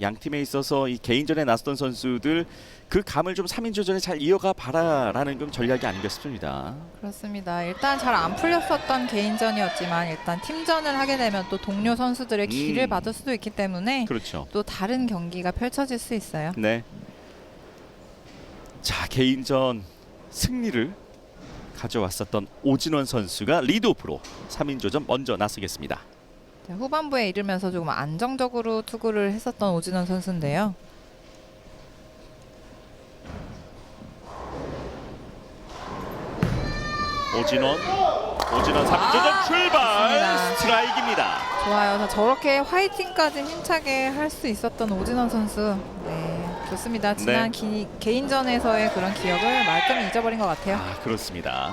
양 팀에 있어서 이 개인전에 나섰던 선수들 그 감을 좀 3인조전에 잘 이어가 봐라라는 좀 전략이 아닌가 싶습니다. 그렇습니다. 일단 잘 안 풀렸었던 개인전이었지만 일단 팀전을 하게 되면 또 동료 선수들의 기를 음. 받을 수도 있기 때문에 그렇죠. 또 다른 경기가 펼쳐질 수 있어요. 네. 자 개인전 승리를 가져왔었던 오진원 선수가 리드오프로 3인조전 먼저 나서겠습니다. 자, 후반부에 이르면서 조금 안정적으로 투구를 했었던 오진원 선수인데요. 오진원, 오진원 3인조전 출발 좋습니다. 스트라이크입니다. 좋아요. 자, 저렇게 화이팅까지 힘차게 할 수 있었던 오진원 선수. 네, 좋습니다. 지난 기- 개인전에서의 그런 기억을 말끔히 잊어버린 것 같아요. 아 그렇습니다.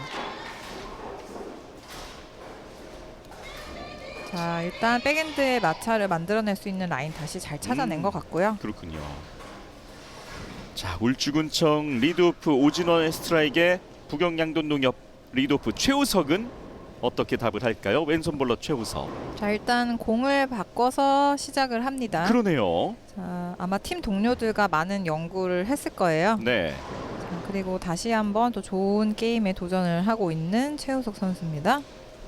자, 일단 백엔드의 마차를 만들어낼 수 있는 라인 다시 잘 찾아낸 음. 것 같고요. 그렇군요. 자 울주군청 리드오프 오진원의 스트라이크에 부경양돈 농협 리드오프 최우석은 어떻게 답을 할까요? 왼손 볼러 최우석. 자, 일단 공을 바꿔서 시작을 합니다. 그러네요. 자, 아마 팀 동료들과 많은 연구를 했을 거예요. 네. 자, 그리고 다시 한번 또 좋은 게임에 도전을 하고 있는 최우석 선수입니다.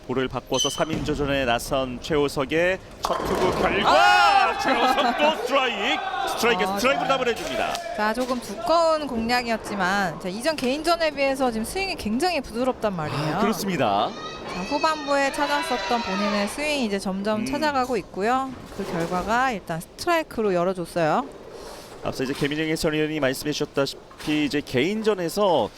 볼을 바꿔서 3인 조전에 나선 최우석의 첫 투구 결과 최우석 또 스트라이크 스트라이크 아, 스트라이크로. 답을 해줍니다. 자, 조금 두꺼운 공략이었지만 자, 이전 개인전에 비해서 지금 스윙이 굉장히 부드럽단 말이에요. 아, 그렇습니다. 자, 후반부에 찾았었던 본인의 스윙이 이제 점점 음. 찾아가고 있고요. 그 결과가 일단 스트라이크로 열어줬어요. 앞서 이제 개민영 해설위원이 말씀해 주셨다시피 이제 개인전에서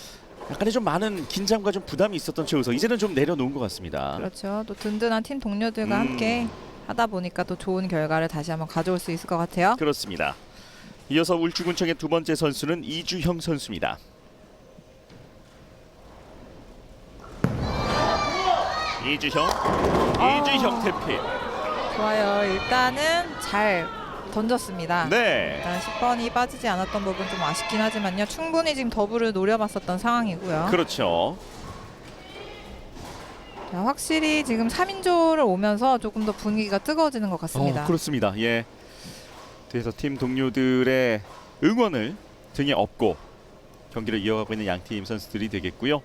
약간의 좀 많은 긴장과 좀 부담이 있었던 최우석 이제는 좀 내려놓은 것 같습니다. 그렇죠. 또 든든한 팀 동료들과 음. 함께 하다 보니까 또 좋은 결과를 다시 한번 가져올 수 있을 것 같아요. 그렇습니다. 이어서 울주군청의 두 번째 선수는 이주형 선수입니다. 이주형, 아. 이주형 태필. 좋아요. 일단은 잘 던졌습니다. 네, 일단 10번이 빠지지 않았던 부분 좀 아쉽긴 하지만요. 충분히 지금 더블을 노려봤었던 상황이고요. 그렇죠. 자, 확실히 지금 3인조를 오면서 조금 더 분위기가 뜨거워지는 것 같습니다. 어, 그렇습니다. 예. 뒤에서 팀 동료들의 응원을 등에 업고 경기를 이어가고 있는 양 팀 선수들이 되겠고요.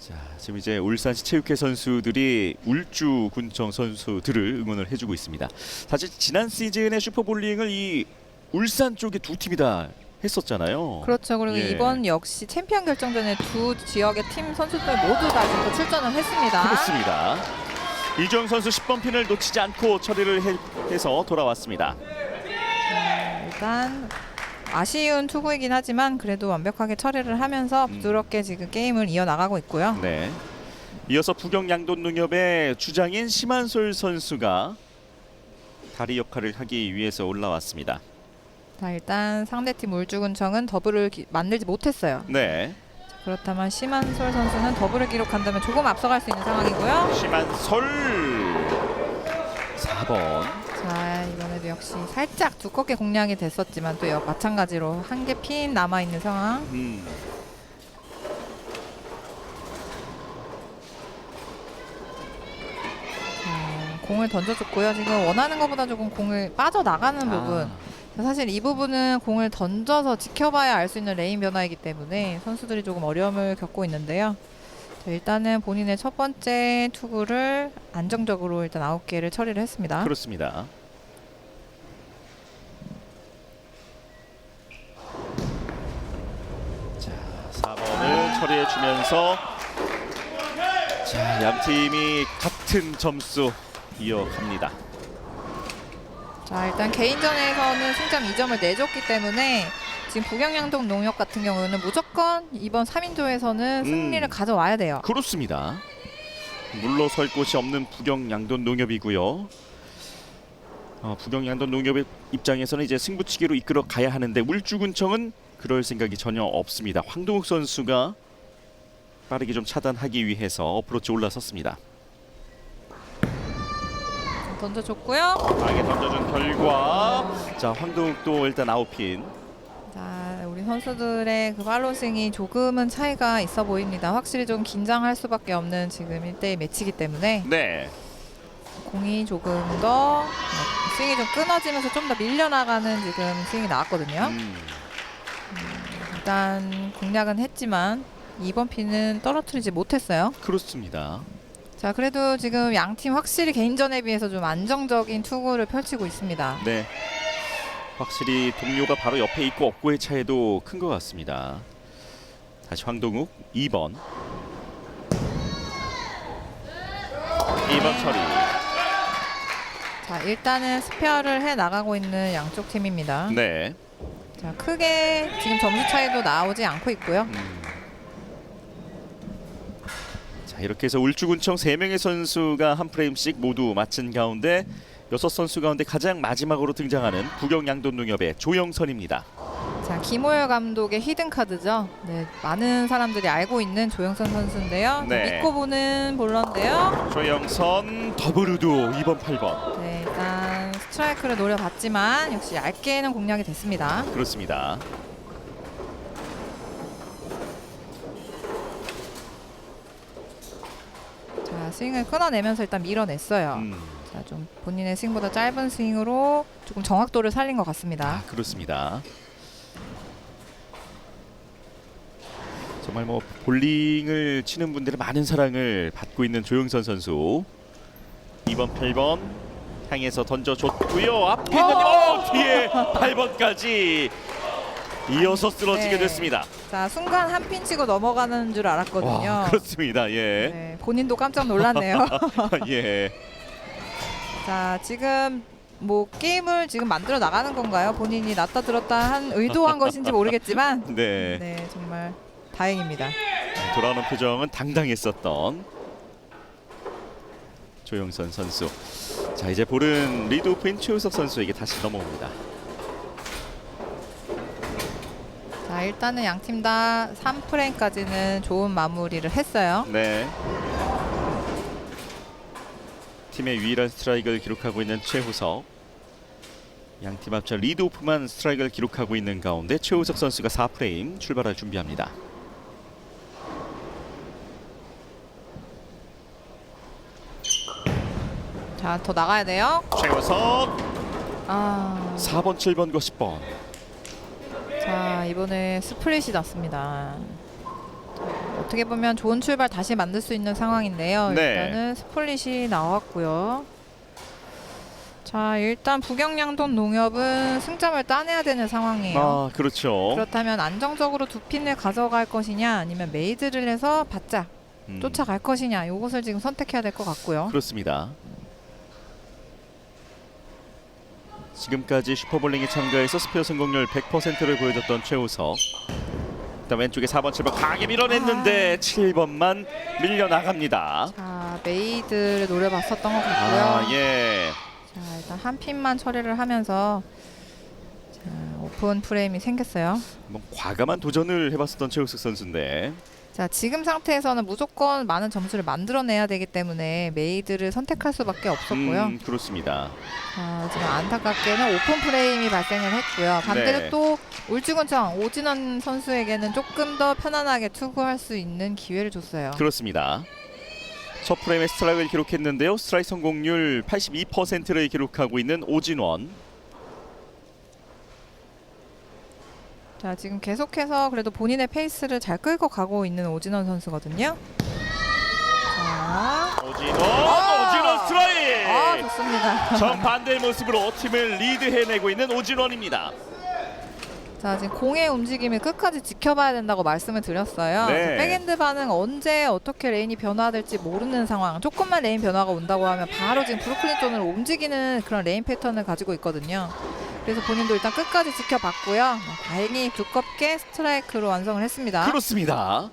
자, 지금 이제 울산시 체육회 선수들이 울주 군청 선수들을 응원을 해주고 있습니다. 사실 지난 시즌에 슈퍼볼링을 이 울산 쪽에 두 팀이 다 했었잖아요. 그렇죠. 그리고 예. 이번 역시 챔피언 결정전에 두 지역의 팀 선수들 모두 다 지금 또 출전을 했습니다. 그렇습니다. 이주영 선수 10번 핀을 놓치지 않고 처리를 해, 해서 돌아왔습니다. 자, 일단 아쉬운 투구이긴 하지만 그래도 완벽하게 처리를 하면서 음. 부드럽게 지금 게임을 이어나가고 있고요. 네. 이어서 부경 양돈 농협의 주장인 심한솔 선수가 다리 역할을 하기 위해서 올라왔습니다. 자, 일단 상대팀 울주군청은 더블을 기- 만들지 못했어요. 네. 그렇다면 심한솔 선수는 더블을 기록한다면 조금 앞서갈 수 있는 상황이고요. 심한솔 4번. 자, 이번에도 역시 살짝 두껍게 공략이 됐었지만 또 역- 마찬가지로 한 개 핀 남아 있는 상황. 음. 자, 공을 던져줬고요. 지금 원하는 것보다 조금 공을 빠져 나가는 부분. 아, 자, 사실 이 부분은 공을 던져서 지켜봐야 알 수 있는 레인 변화이기 때문에 선수들이 조금 어려움을 겪고 있는데요. 자, 일단은 본인의 첫 번째 투구를 안정적으로 일단 아홉 개를 처리를 했습니다. 그렇습니다. 자, 4번을 처리해 주면서 자, 양 팀이 같은 점수 이어갑니다. 자, 일단 개인전에서는 승점 2점을 내줬기 때문에 지금 부경양동 농협 같은 경우는 무조건 이번 3인조에서는 승리를 음. 가져와야 돼요. 그렇습니다. 물러설 곳이 없는 부경 양돈 농협이고요. 어, 부경 양돈 농협의 입장에서는 이제 승부치기로 이끌어 가야 하는데 울주군청은 그럴 생각이 전혀 없습니다. 황동욱 선수가 빠르게 좀 차단하기 위해서 어프로치 올라섰습니다. 던져줬고요. 강하게 던져준 결과 자 황동욱도 일단 아웃핀. 자, 우리 선수들의 그 팔로싱이 조금은 차이가 있어 보입니다. 확실히 좀 긴장할 수밖에 없는 지금 1대1 매치이기 때문에 네. 공이 조금 더 네, 스윙이 좀 끊어지면서 좀 더 밀려나가는 지금 스윙이 나왔거든요. 음, 일단 공략은 했지만 이번 피는 떨어뜨리지 못했어요. 그렇습니다. 자, 그래도 지금 양 팀 확실히 개인전에 비해서 좀 안정적인 투구를 펼치고 있습니다. 네. 확실히 동료가 바로 옆에 있고 없고의 차이도 큰 것 같습니다. 다시 황동욱 2번. 2번 처리. 자, 일단은 스페어를 해 나가고 있는 양쪽 팀입니다. 네. 자, 크게 지금 점수 차이도 나오지 않고 있고요. 음. 자 이렇게 해서 울주군청 3명의 선수가 한 프레임씩 모두 마친 가운데 여섯 선수 가운데 가장 마지막으로 등장하는 부경 양돈농협의 조영선입니다. 자, 김호열 감독의 히든 카드죠. 네, 많은 사람들이 알고 있는 조영선 선수인데요. 네. 믿고 보는 볼러인데요. 조영선 더블우드 2번 8번 네, 일단 스트라이크를 노려봤지만 역시 얇게는 공략이 됐습니다. 그렇습니다. 자, 스윙을 끊어내면서 일단 밀어냈어요. 음, 자, 좀 본인의 스윙보다 짧은 스윙으로 조금 정확도를 살린 것 같습니다. 아, 그렇습니다. 정말 뭐 볼링을 치는 분들의 많은 사랑을 받고 있는 조영선 선수 2번 8번 향해서 던져줬고요 앞에 있는 어, 뒤에 8번까지 이어서 쓰러지게 네. 됐습니다 자, 순간 한 핀 치고 넘어가는 줄 알았거든요. 와 그렇습니다 예. 네, 본인도 깜짝 놀랐네요. 예. 자, 지금 뭐 게임을 지금 만들어 나가는 건가요? 본인이 놨다 들었다 한 의도한 것인지 모르겠지만 네. 네, 정말 다행입니다. 돌아오는 표정은 당당했었던 조영선 선수. 자 이제 볼은 리드 오프인 최우석 선수에게 다시 넘어옵니다. 자, 일단은 양 팀 다 3프레임까지는 좋은 마무리를 했어요. 네. 팀의 유일한 스트라이크를 기록하고 있는 최우석. 양팀 합쳐 리드오프만 스트라이크를 기록하고 있는 가운데 최우석 선수가 4프레임 출발할 준비합니다. 자, 더 나가야 돼요. 최우석 아, 4번, 7번과 10번. 자, 이번에 스플릿이 났습니다. 자, 어떻게 보면 좋은 출발 다시 만들 수 있는 상황인데요. 네. 일단은 스플릿이 나왔고요. 자, 일단 부경양돈 농협은 승점을 따내야 되는 상황이에요. 아 그렇죠. 그렇다면 안정적으로 두 핀을 가져갈 것이냐 아니면 메이드를 해서 바짝 음, 쫓아갈 것이냐 이것을 지금 선택해야 될 것 같고요. 그렇습니다. 지금까지 슈퍼볼링에 참가해서 스페어 성공률 100%를 보여줬던 최우석. 일단 왼쪽에 4번, 7번 강하게 밀어냈는데 7번만 밀려 나갑니다. 자 메이드를 노려봤었던 것 같고요. 아 예. 자 일단 한 핀만 처리를 하면서 자, 오픈 프레임이 생겼어요. 뭐 과감한 도전을 해봤었던 최우석 선수인데. 자 지금 상태에서는 무조건 많은 점수를 만들어내야 되기 때문에 메이드를 선택할 수밖에 없었고요. 음, 그렇습니다. 자, 지금 안타깝게는 오픈 프레임이 발생을 했고요. 반대로 네. 또 울주군청 오진원 선수에게는 조금 더 편안하게 투구할 수 있는 기회를 줬어요. 그렇습니다. 첫 프레임에 스트라이크를 기록했는데요. 스트라이크 성공률 82%를 기록하고 있는 오진원. 자, 지금 계속해서 그래도 본인의 페이스를 잘 끌고 가고 있는 오진원 선수거든요. 자, 오진원, 오진원 스트라이크. 아 좋습니다. 정반대의 모습으로 팀을 리드해내고 있는 오진원입니다. 자, 지금 공의 움직임을 끝까지 지켜봐야 된다고 말씀을 드렸어요. 네. 자, 백엔드 반응 언제 어떻게 레인이 변화될지 모르는 상황. 조금만 레인 변화가 온다고 하면 바로 지금 브루클린 존으로 움직이는 그런 레인 패턴을 가지고 있거든요. 그래서 본인도 일단 끝까지 지켜봤고요. 어, 다행히 두껍게 스트라이크로 완성을 했습니다. 그렇습니다.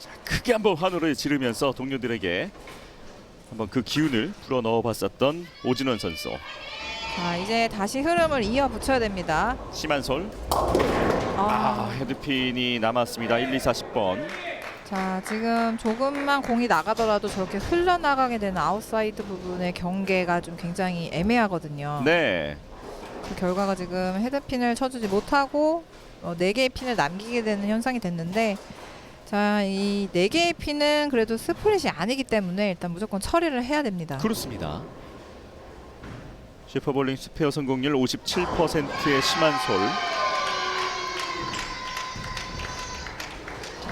자, 크게 한번 환호를 지르면서 동료들에게 한번 그 기운을 불어 넣어봤었던 오진원 선수. 자, 이제 다시 흐름을 이어 붙여야 됩니다. 심한솔. 아, 아, 헤드핀이 남았습니다. 1, 2, 4, 10번. 자, 지금 조금만 공이 나가더라도 저렇게 흘러나가게 되는 아웃사이드 부분의 경계가 좀 굉장히 애매하거든요. 네. 그 결과가 지금 헤드핀을 쳐주지 못하고 어, 4개의 핀을 남기게 되는 현상이 됐는데 자, 이 4개의 핀은 그래도 스플릿이 아니기 때문에 일단 무조건 처리를 해야 됩니다. 그렇습니다. 슈퍼볼링 스페어 성공률 57%의 심한솔.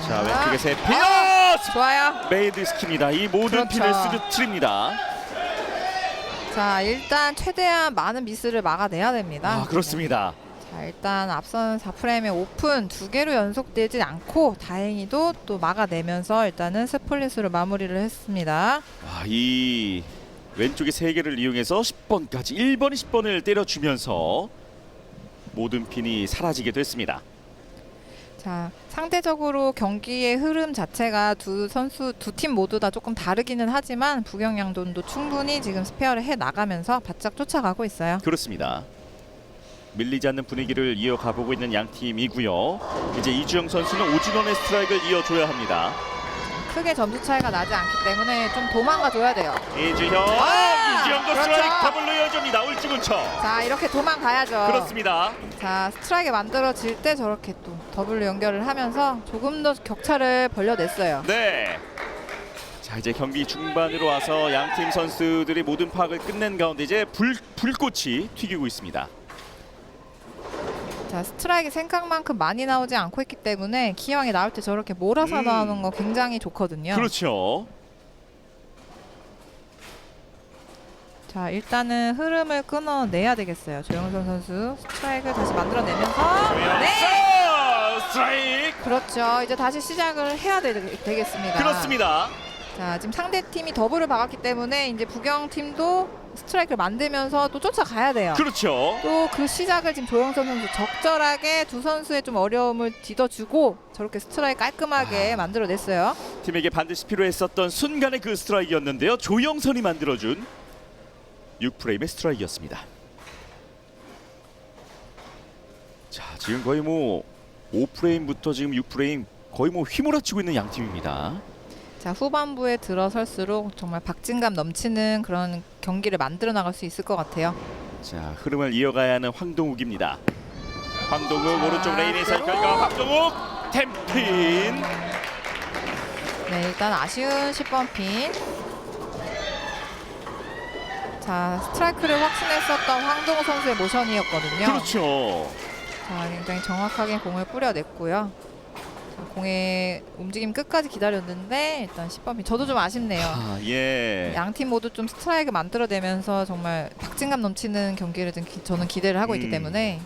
자 왼쪽에 세 핀. 아, 좋아요. 메이드 스킵니다. 이 모든 그렇죠. 핀을 쓰러뜨립니다. 자 일단 최대한 많은 미스를 막아내야 됩니다. 아 그렇습니다. 자 일단 앞선 4프레임의 오픈 두 개로 연속되지 않고 다행히도 또 막아내면서 일단은 스플릿으로 마무리를 했습니다. 아, 이 왼쪽에 세 개를 이용해서 10번까지 1번이 10번을 때려주면서 모든 핀이 사라지게 됐습니다. 자 상대적으로 경기의 흐름 자체가 두 선수 두 팀 모두 다 조금 다르기는 하지만 부경양돈도 충분히 지금 스페어를 해 나가면서 바짝 쫓아가고 있어요. 그렇습니다. 밀리지 않는 분위기를 이어가 보고 있는 양 팀이고요. 이제 이주영 선수는 오진원의 스트라이크를 이어줘야 합니다. 크게 점수 차이가 나지 않기 때문에 좀 도망가 줘야 돼요. 이주영, 아! 이주영도 그렇죠. 스트라이크 더블로 이어줍니다. 울주군쳐. 자 이렇게 도망가야죠. 그렇습니다. 자 스트라이크 만들어질 때 저렇게 또 더블로 연결을 하면서 조금 더 격차를 벌려냈어요. 네. 자 이제 경기 중반으로 와서 양 팀 선수들이 모든 파악을 끝낸 가운데 이제 불 불꽃이 튀기고 있습니다. 자 스트라이크 생각만큼 많이 나오지 않고 있기 때문에 기왕에 나올 때 저렇게 몰아서 음. 나오는 거 굉장히 좋거든요. 그렇죠. 자 일단은 흐름을 끊어내야 되겠어요. 조영선 선수 스트라이크를 다시 만들어내면서 네 네. 스트라이크. 그렇죠. 이제 다시 시작을 해야 되, 되겠습니다. 그렇습니다. 자 지금 상대 팀이 더블을 박았기 때문에 이제 부경 팀도 스트라이크를 만들면서 또 쫓아가야 돼요. 그렇죠. 또 그 시작을 지금 조영선 선수 적절하게 두 선수의 좀 어려움을 뒤져주고 저렇게 스트라이크 깔끔하게 만들어냈어요. 팀에게 반드시 필요했었던 순간의 그 스트라이크였는데요. 조영선이 만들어준 6프레임의 스트라이크였습니다. 자, 지금 거의 뭐 5프레임부터 지금 6프레임 거의 뭐 휘몰아치고 있는 양 팀입니다. 자 후반부에 들어설수록 정말 박진감 넘치는 그런 경기를 만들어 나갈 수 있을 것 같아요. 자, 흐름을 이어가야 하는 황동욱입니다. 황동욱 자, 오른쪽 레인에서. 결과 황동욱 템핀. 네 일단 아쉬운 10번 핀. 자 스트라이크를 확신했었던 황동우 선수의 모션이었거든요. 그렇죠. 자 굉장히 정확하게 공을 뿌려냈고요. 자, 공의 움직임 끝까지 기다렸는데 일단 10번 핀 저도 좀 아쉽네요. 아, 예. 양 팀 모두 좀 스트라이크 만들어내면서 정말 박진감 넘치는 경기를 좀 기- 저는 기대를 하고 있기 음. 때문에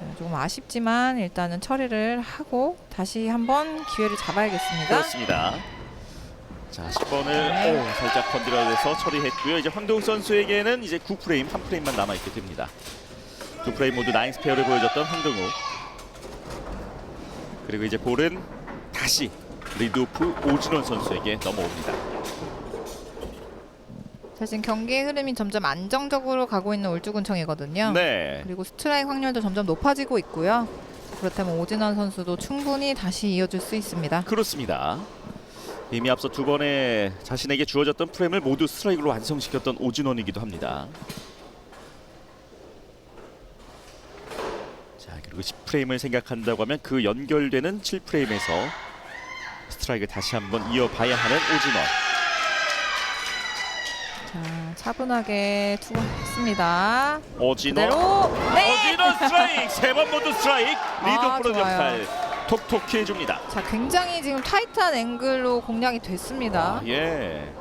자, 조금 아쉽지만 일단은 처리를 하고 다시 한번 기회를 잡아야겠습니다. 그렇습니다. 자, 10번을 네. 오, 살짝 건드려서 처리했고요. 이제 황동욱 선수에게는 이제 9프레임, 한 프레임만 남아 있게 됩니다. 두 프레임 모두 나인 스페어를 보여줬던 황동욱. 그리고 이제 볼은 다시 리드오프 오진원 선수에게 넘어옵니다. 자, 지금 경기의 흐름이 점점 안정적으로 가고 있는 울주군청이거든요. 네. 그리고 스트라이크 확률도 점점 높아지고 있고요. 그렇다면 오진원 선수도 충분히 다시 이어줄 수 있습니다. 그렇습니다. 이미 앞서 두 번의 자신에게 주어졌던 프레임을 모두 스트라이크로 완성시켰던 오진원이기도 합니다. 자 그리고 10프레임을 생각한다고 하면 그 연결되는 7프레임에서 스트라이크 다시 한번 이어봐야 하는 오진원. 자, 차분하게 투구했습니다. 오진원. 그대로 네. 오진원 스트라이크 세 번 모두 스트라이크 리드 아, 프로 좋아요. 역할 톡톡히 해줍니다. 자, 굉장히 지금 타이트한 앵글로 공략이 됐습니다. 아, 예.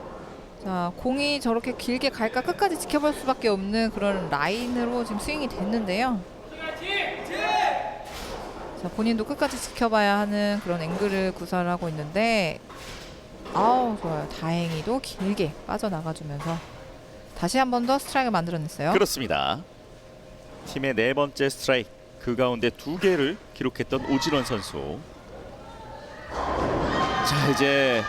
자, 공이 저렇게 길게 갈까 끝까지 지켜볼 수밖에 없는 그런 라인으로 지금 스윙이 됐는데요. 자, 본인도 끝까지 지켜봐야 하는 그런 앵글을 구사를 하고 있는데 아우 좋아요. 다행히도 길게 빠져나가주면서 다시 한 번 더 스트라이크를 만들어냈어요. 그렇습니다. 팀의 네 번째 스트라이크 그 가운데 두 개를 기록했던 오진원 선수. 자 이제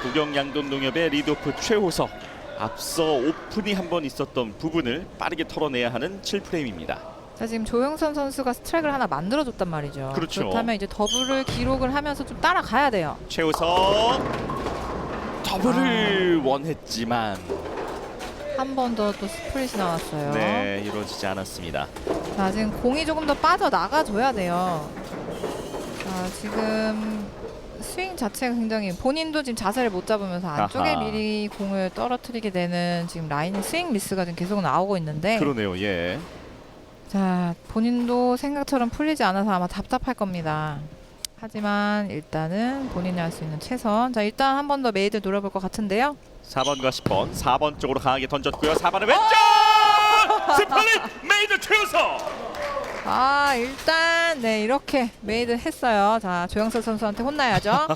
구경 양돈 농협의 리드오프 최호석 앞서 오픈이 한 번 있었던 부분을 빠르게 털어내야 하는 7프레임입니다. 자 지금 조영선 선수가 스트라이크를 하나 만들어줬단 말이죠. 그렇죠. 그렇다면 이제 더블을 기록을 하면서 좀 따라가야 돼요. 최호석 더블을 원했지만 한 번 더 또 스플릿이 나왔어요. 네 이루어지지 않았습니다. 자 지금 공이 조금 더 빠져 나가줘야 돼요. 자 지금 스윙 자체가 굉장히 본인도 지금 자세를 못 잡으면서 안쪽에 아하. 미리 공을 떨어뜨리게 되는 지금 라인 스윙 미스가 지금 계속 나오고 있는데 그러네요. 예. 자 본인도 생각처럼 풀리지 않아서 아마 답답할 겁니다. 하지만 일단은 본인이 할 수 있는 최선. 자 일단 한 번 더 메이드 노려볼 것 같은데요. 4번과 10번. 4번 쪽으로 강하게 던졌고요. 4번은 왼쪽! 스플릿 메이드 최우석! 아 일단 네 이렇게 메이드 했어요. 자 조영석 선수한테 혼나야죠.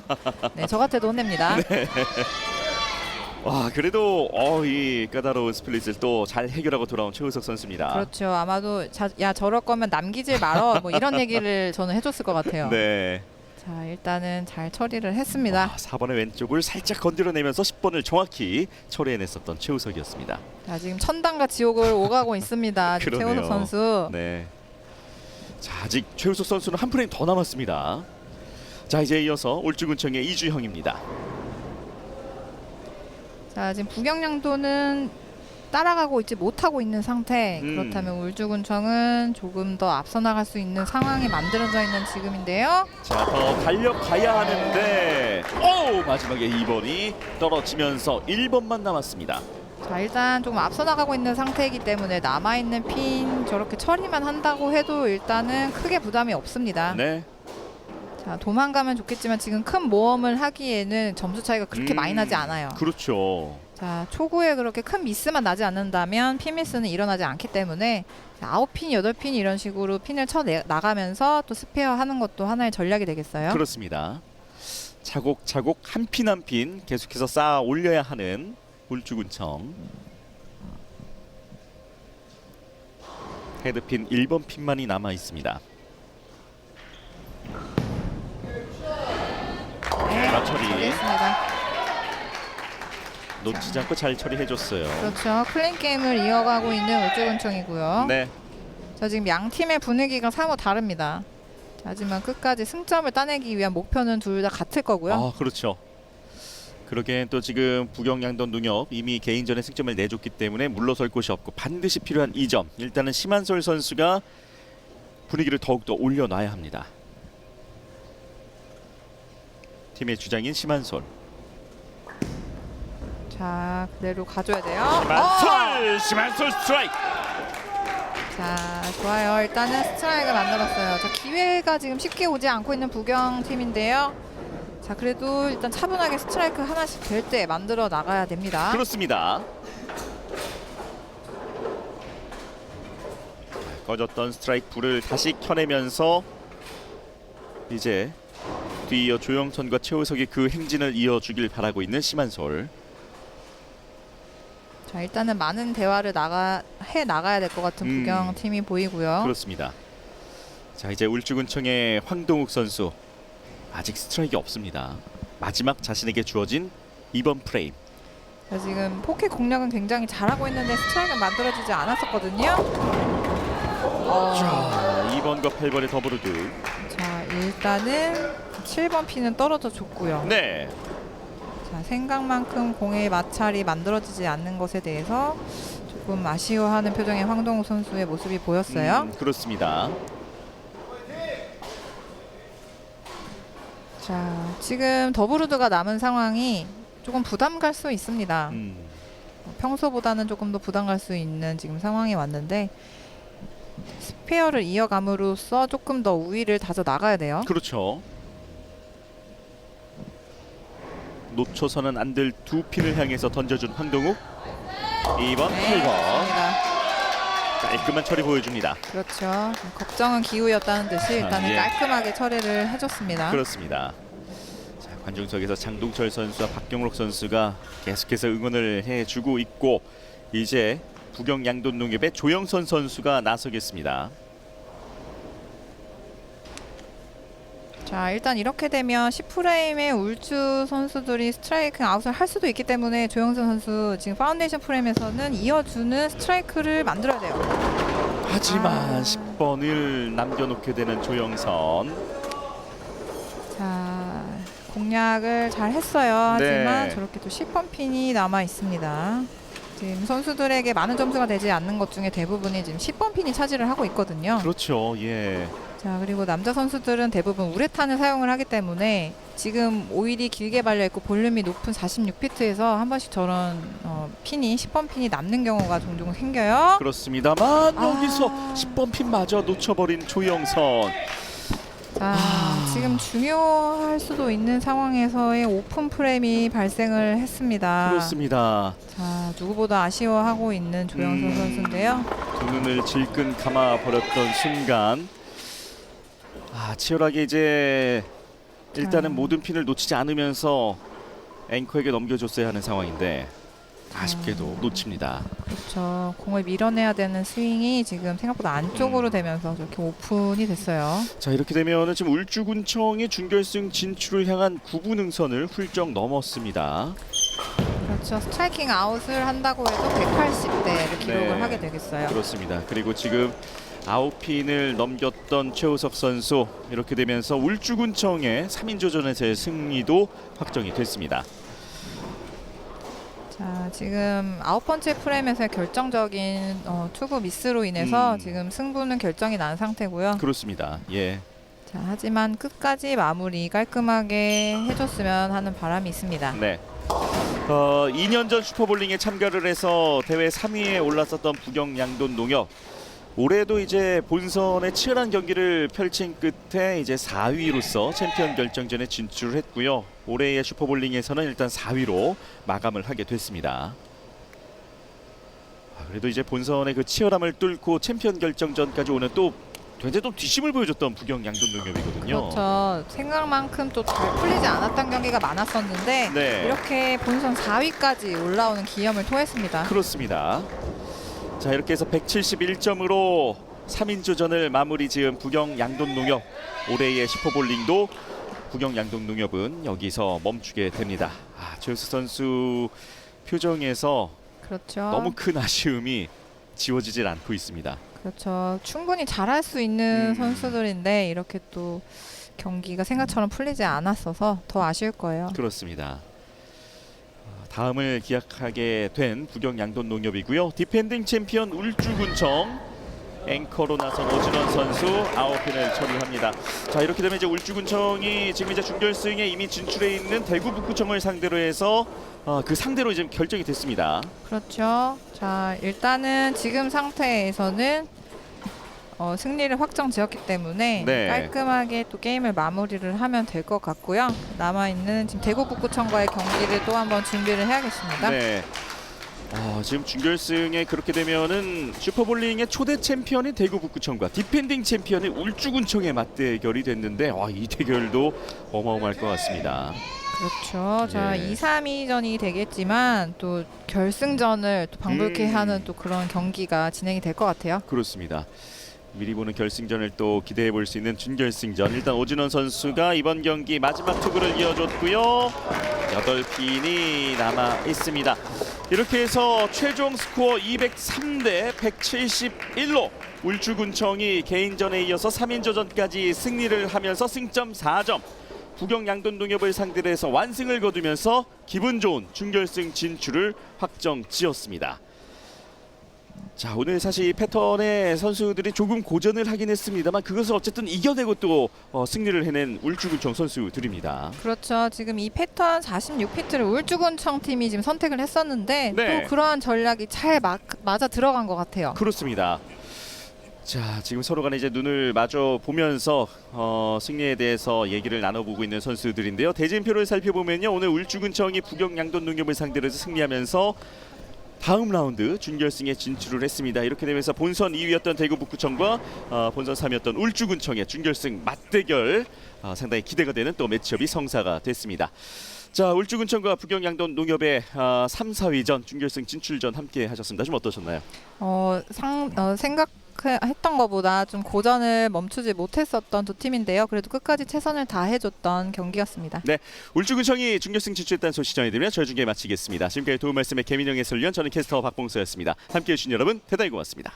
네 저 같아도 혼냅니다. 와, 그래도 어, 이 까다로운 스플릿을 또 잘 해결하고 돌아온 최우석 선수입니다. 그렇죠. 아마도 자, 야 저럴 거면 남기질 말어 뭐 이런 얘기를 저는 해줬을 것 같아요. 네. 자 일단은 잘 처리를 했습니다. 아, 4번의 왼쪽을 살짝 건드려내면서 10번을 정확히 처리해냈었던 최우석이었습니다. 자 지금 천당과 지옥을 오가고 있습니다. 지금 그러네요. 최원석 선수. 네. 자, 아직 최우석 선수는 한 프레임 더 남았습니다. 자, 이제 이어서 울주군청의 이주형입니다. 자 지금 부경량도는 따라가고 있지 못하고 있는 상태. 음. 그렇다면 울주군청은 조금 더 앞서 나갈 수 있는 상황이 만들어져 있는 지금인데요. 자, 더 달려가야 하는데 오! 마지막에 2번이 떨어지면서 1번만 남았습니다. 자 일단 조금 앞서 나가고 있는 상태이기 때문에 남아 있는 핀 저렇게 처리만 한다고 해도 일단은 크게 부담이 없습니다. 네. 자 도망가면 좋겠지만 지금 큰 모험을 하기에는 점수 차이가 그렇게 음, 많이 나지 않아요. 그렇죠. 자 초구에 그렇게 큰 미스만 나지 않는다면 핀 미스는 일어나지 않기 때문에 자, 아홉 핀, 여덟 핀 이런 식으로 핀을 쳐 나가면서 또 스페어 하는 것도 하나의 전략이 되겠어요. 그렇습니다. 차곡차곡 한 핀 한 핀 계속해서 쌓아 올려야 하는 울주군청. 헤드핀 1번 핀만이 남아 있습니다. 네, 자, 처리. 처리했습니다. 놓치지 않고 잘 처리해줬어요. 그렇죠. 클린 게임을 이어가고 있는 울주군청이고요. 네, 자 지금 양 팀의 분위기가 사뭇 다릅니다. 자, 하지만 끝까지 승점을 따내기 위한 목표는 둘 다 같을 거고요. 아 그렇죠. 그러기엔 또 지금 부경양돈 농협 이미 개인전에 승점을 내줬기 때문에 물러설 곳이 없고 반드시 필요한 이 점. 일단은 심한솔 선수가 분위기를 더욱더 올려놔야 합니다. 팀의 주장인 심한솔. 자 그대로 가줘야 돼요. 어! 심한솔, 심한솔 스트라이크. 자 좋아요. 일단은 스트라이크 만들었어요. 자 기회가 지금 쉽게 오지 않고 있는 부경 팀인데요. 자 그래도 일단 차분하게 스트라이크 하나씩 될 때 만들어 나가야 됩니다. 그렇습니다. 꺼졌던 스트라이크 불을 다시 켜내면서 이제 뒤이어 조영천과 최우석이 그 행진을 이어주길 바라고 있는 심한솔. 자 일단은 많은 대화를 나가 해 나가야 될 것 같은 음. 부경 팀이 보이고요. 그렇습니다. 자 이제 울주군청의 황동욱 선수 아직 스트라이크 없습니다. 마지막 자신에게 주어진 이번 프레임. 자, 지금 포켓 공략은 굉장히 잘하고 있는데 스트라이크는 만들어지지 않았었거든요. 어, 자 2번과 8번의 더블로드. 자 일단은 7번 피는 떨어져 줬고요. 네. 자 생각만큼 공의 마찰이 만들어지지 않는 것에 대해서 조금 아쉬워하는 표정의 황동우 선수의 모습이 보였어요. 음, 그렇습니다. 자 지금 더블우드가 남은 상황이 조금 부담 갈 수 있습니다. 음, 평소보다는 조금 더 부담 갈 수 있는 지금 상황이 왔는데 스페어를 이어감으로써 조금 더 우위를 다져 나가야 돼요. 그렇죠. 놓쳐서는 안 될두 핀을 향해서 던져준 황동욱. 2번, 네, 8번 그렇습니다. 깔끔한 처리 보여줍니다. 그렇죠. 걱정은 기우였다는 듯이 일단은 예. 깔끔하게 처리를 해줬습니다. 그렇습니다. 자, 관중석에서 장동철 선수와 박경록 선수가 계속해서 응원을 해주고 있고 이제 부경 양돈 농협의 조영선 선수가 나서겠습니다. 자 일단 이렇게 되면 10프레임의 울주 선수들이 스트라이크 아웃을 할 수도 있기 때문에 조영선 선수 지금 파운데이션 프레임에서는 이어주는 스트라이크를 만들어야 돼요. 하지만 아. 10번을 남겨놓게 되는 조영선. 자 공략을 잘 했어요. 하지만 네. 저렇게 또 10번 핀이 남아 있습니다. 지금 선수들에게 많은 점수가 되지 않는 것 중에 대부분이 지금 10번 핀이 차지를 하고 있거든요. 그렇죠. 예. 자 그리고 남자 선수들은 대부분 우레탄을 사용을 하기 때문에 지금 오일이 길게 발려 있고 볼륨이 높은 46피트에서 한 번씩 저런 어, 핀이 10번 핀이 남는 경우가 종종 생겨요. 그렇습니다만 아. 여기서 10번 핀마저 놓쳐버린 조영선. 자 아. 지금 중요할 수도 있는 상황에서의 오픈 프레임이 발생을 했습니다. 그렇습니다. 자 누구보다 아쉬워하고 있는 조영선 음. 선수인데요. 두 눈을 질끈 감아 버렸던 순간 아 치열하게 이제 일단은 자. 모든 핀을 놓치지 않으면서 앵커에게 넘겨줬어야 하는 상황인데 아쉽게도 놓칩니다. 그렇죠. 공을 밀어내야 되는 스윙이 지금 생각보다 안쪽으로 음. 되면서 저렇게 오픈이 됐어요. 자 이렇게 되면은 지금 울주군청이 준결승 진출을 향한 9분 능선을 훌쩍 넘었습니다. 그렇죠. 스트라이킹 아웃을 한다고 해도 180대를 기록을 네. 하게 되겠어요. 그렇습니다. 그리고 지금 아홉 핀을 넘겼던 최우석 선수 이렇게 되면서 울주군청의 3인조전에서의 승리도 확정이 됐습니다. 자, 지금 아홉 번째 프레임에서의 결정적인 어, 투구 미스로 인해서 음. 지금 승부는 결정이 난 상태고요. 그렇습니다. 예. 자, 하지만 끝까지 마무리 깔끔하게 해줬으면 하는 바람이 있습니다. 네. 어, 2년 전 슈퍼볼링에 참가를 해서 대회 3위에 올랐었던 부경 양돈 농협. 올해도 이제 본선에 치열한 경기를 펼친 끝에 이제 4위로서 챔피언 결정전에 진출을 했고요. 올해의 슈퍼볼링에서는 일단 4위로 마감을 하게 됐습니다. 아, 그래도 이제 본선의 그 치열함을 뚫고 챔피언 결정전까지 오는 또 굉장히 또 뒷심을 보여줬던 부경 양돈 농협이거든요. 그렇죠. 생각만큼 또 잘 풀리지 않았던 경기가 많았었는데 네. 이렇게 본선 4위까지 올라오는 기염을 토했습니다. 그렇습니다. 자 이렇게 해서 171점으로 3인조전을 마무리 지은 부경 양돈농협 올해의 슈퍼볼링도 부경 양돈농협은 여기서 멈추게 됩니다. 아 최우수 선수 표정에서 그렇죠. 너무 큰 아쉬움이 지워지질 않고 있습니다. 그렇죠. 충분히 잘할 수 있는 음. 선수들인데 이렇게 또 경기가 생각처럼 풀리지 않았어서 더 아쉬울 거예요. 그렇습니다. 아, 다음을 기약하게 된 부경 양돈 농협이고요. 디펜딩 챔피언 울주군청 앵커로 나선 오진원 선수 아웃핀을 처리합니다. 자 이렇게 되면 이제 울주군청이 지금 이제 준결승에 이미 진출해 있는 대구 북구청을 상대로 해서 어, 그 상대로 이제 결정이 됐습니다. 그렇죠. 자, 일단은 지금 상태에서는 어, 승리를 확정 지었기 때문에 네. 깔끔하게 또 게임을 마무리를 하면 될 것 같고요. 남아 있는 지금 대구 북구청과의 경기를 또 한번 준비를 해야겠습니다. 네. 어, 지금 준결승에 그렇게 되면은 슈퍼볼링의 초대 챔피언인 대구 북구청과 디펜딩 챔피언인 울주군청의 맞대결이 됐는데 와, 이 대결도 어마어마할 것 같습니다. 그렇죠. 자, 예. 2, 3위전이 되겠지만 또 결승전을 또 방불케 음. 하는 또 그런 경기가 진행이 될 것 같아요. 그렇습니다. 미리 보는 결승전을 또 기대해 볼 수 있는 준결승전. 일단 오진원 선수가 이번 경기 마지막 투구를 이어줬고요. 8핀이 남아 있습니다. 이렇게 해서 최종 스코어 203대 171로 울주군청이 개인전에 이어서 3인조전까지 승리를 하면서 승점 4점. 부경 양돈농협을 상대로 해서 완승을 거두면서 기분 좋은 준결승 진출을 확정 지었습니다. 자 오늘 사실 이 패턴에 선수들이 조금 고전을 하긴 했습니다만 그것을 어쨌든 이겨내고 또 어, 승리를 해낸 울주군청 선수들입니다. 그렇죠. 지금 이 패턴 46피트를 울주군청 팀이 지금 선택을 했었는데 네. 또 그러한 전략이 잘 막, 맞아 들어간 것 같아요. 그렇습니다. 자 지금 서로 간에 이제 눈을 마주 보면서 어, 승리에 대해서 얘기를 나눠보고 있는 선수들인데요. 대진표를 살펴보면요 오늘 울주군청이 부경 양돈 농협을 상대로 해서 승리하면서 다음 라운드 준결승에 진출을 했습니다. 이렇게 되면서 본선 2위였던 대구 북구청과 어, 본선 3위였던 울주군청의 준결승 맞대결 어, 상당히 기대가 되는 또 매치업이 성사가 됐습니다. 자 울주군청과 부경 양돈 농협의 어, 3, 4위전 준결승 진출전 함께 하셨습니다. 좀 어떠셨나요? 어, 상, 어, 생각 했던 것보다 좀 고전을 멈추지 못했었던 두 팀인데요. 그래도 끝까지 최선을 다해줬던 경기였습니다. 울주군청이 준결승 진출했다는 소식 전해드리며 저희 중계 마치겠습니다. 지금까지 도움 말씀의 개민영 해설위원 저는 캐스터 박봉서였습니다. 함께해 주신 여러분 대단히 고맙습니다.